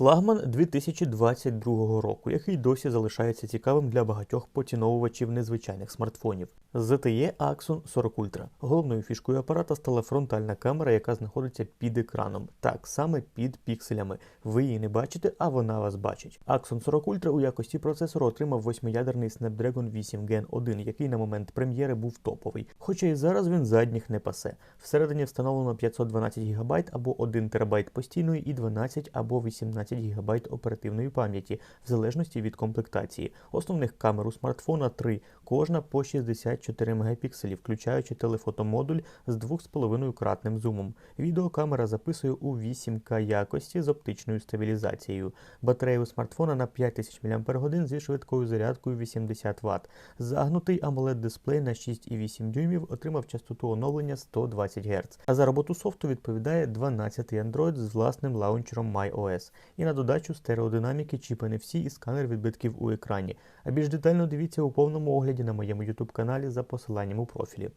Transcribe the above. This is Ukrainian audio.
Флагман 2022 року, який досі залишається цікавим для багатьох поціновувачів незвичайних смартфонів. ZTE Axon 40 Ultra. Головною фішкою апарата стала фронтальна камера, яка знаходиться під екраном. Так, саме під пікселями. Ви її не бачите, а вона вас бачить. Axon 40 Ultra у якості процесору отримав восьмиядерний Snapdragon 8 Gen 1, який на момент прем'єри був топовий. Хоча і зараз він задніх не пасе. Всередині встановлено 512 ГБ або 1 ТБ постійної і 12 або 18 ГБ оперативної пам'яті, в залежності від комплектації. Основних камер у смартфона 3, кожна по 64 Мп, включаючи телефотомодуль з 2,5 кратним зумом. Відеокамера записує у 8К якості з оптичною стабілізацією. Батарея у смартфона на 5000 мАч зі швидкою зарядкою 80 Вт. Загнутий amoled дисплей на 6,8 дюймів отримав частоту оновлення 120 Гц. А за роботу софту відповідає 12-й Android з власним лаунчером MyOS. І на додачу стереодинаміки, чіп NFC і сканер відбитків у екрані. А більш детально дивіться у повному огляді на моєму YouTube каналі за посиланням у профілі.